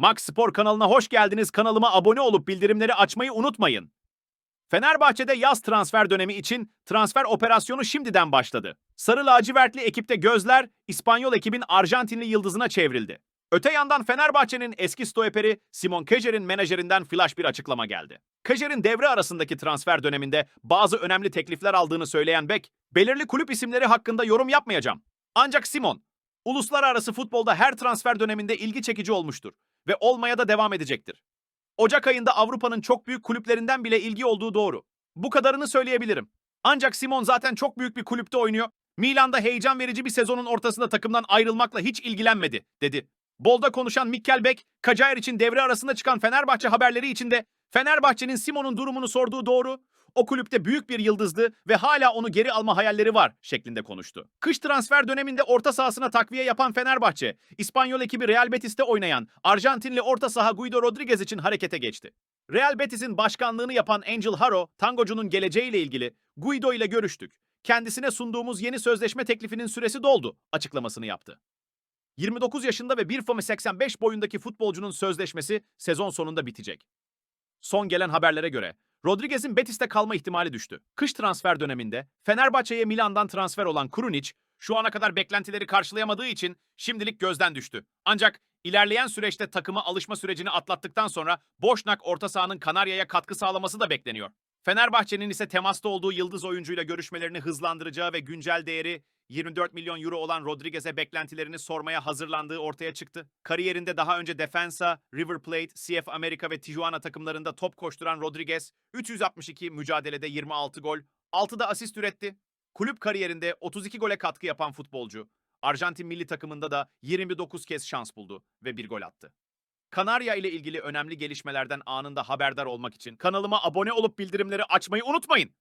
Max Spor kanalına hoş geldiniz. Kanalıma abone olup bildirimleri açmayı unutmayın. Fenerbahçe'de yaz transfer dönemi için transfer operasyonu şimdiden başladı. Sarı lacivertli ekipte gözler İspanyol ekibin Arjantinli yıldızına çevrildi. Öte yandan Fenerbahçe'nin eski stoperi Simon Kejer'in menajerinden flash bir açıklama geldi. Kejer'in devre arasındaki transfer döneminde bazı önemli teklifler aldığını söyleyen Beck, belirli kulüp isimleri hakkında yorum yapmayacağım. Ancak Simon, uluslararası futbolda her transfer döneminde ilgi çekici olmuştur ve olmaya da devam edecektir. Ocak ayında Avrupa'nın çok büyük kulüplerinden bile ilgi olduğu doğru. Bu kadarını söyleyebilirim. Ancak Simon zaten çok büyük bir kulüpte oynuyor. Milan'da heyecan verici bir sezonun ortasında takımdan ayrılmakla hiç ilgilenmedi, dedi. Bolda konuşan Mikkel Beck, Kacaer için devre arasında çıkan Fenerbahçe haberleri içinde Fenerbahçe'nin Simon'un durumunu sorduğu doğru, o kulüpte büyük bir yıldızdı ve hala onu geri alma hayalleri var şeklinde konuştu. Kış transfer döneminde orta sahasına takviye yapan Fenerbahçe, İspanyol ekibi Real Betis'te oynayan Arjantinli orta saha Guido Rodriguez için harekete geçti. Real Betis'in başkanlığını yapan Angel Haro, tangocunun geleceğiyle ilgili Guido ile görüştük. Kendisine sunduğumuz yeni sözleşme teklifinin süresi doldu açıklamasını yaptı. 29 yaşında ve 1.85 boyundaki futbolcunun sözleşmesi sezon sonunda bitecek. Son gelen haberlere göre Rodriguez'in Betis'te kalma ihtimali düştü. Kış transfer döneminde Fenerbahçe'ye Milan'dan transfer olan Krunic şu ana kadar beklentileri karşılayamadığı için şimdilik gözden düştü. Ancak ilerleyen süreçte takıma alışma sürecini atlattıktan sonra Boşnak orta sahanın Kanarya'ya katkı sağlaması da bekleniyor. Fenerbahçe'nin ise temasta olduğu yıldız oyuncuyla görüşmelerini hızlandıracağı ve güncel değeri 24 milyon euro olan Rodriguez'e beklentilerini sormaya hazırlandığı ortaya çıktı. Kariyerinde daha önce Defensa, River Plate, CF America ve Tijuana takımlarında top koşturan Rodriguez, 362 mücadelede 26 gol, 6 da asist üretti. Kulüp kariyerinde 32 gole katkı yapan futbolcu, Arjantin milli takımında da 29 kez şans buldu ve bir gol attı. Kanarya ile ilgili önemli gelişmelerden anında haberdar olmak için kanalıma abone olup bildirimleri açmayı unutmayın.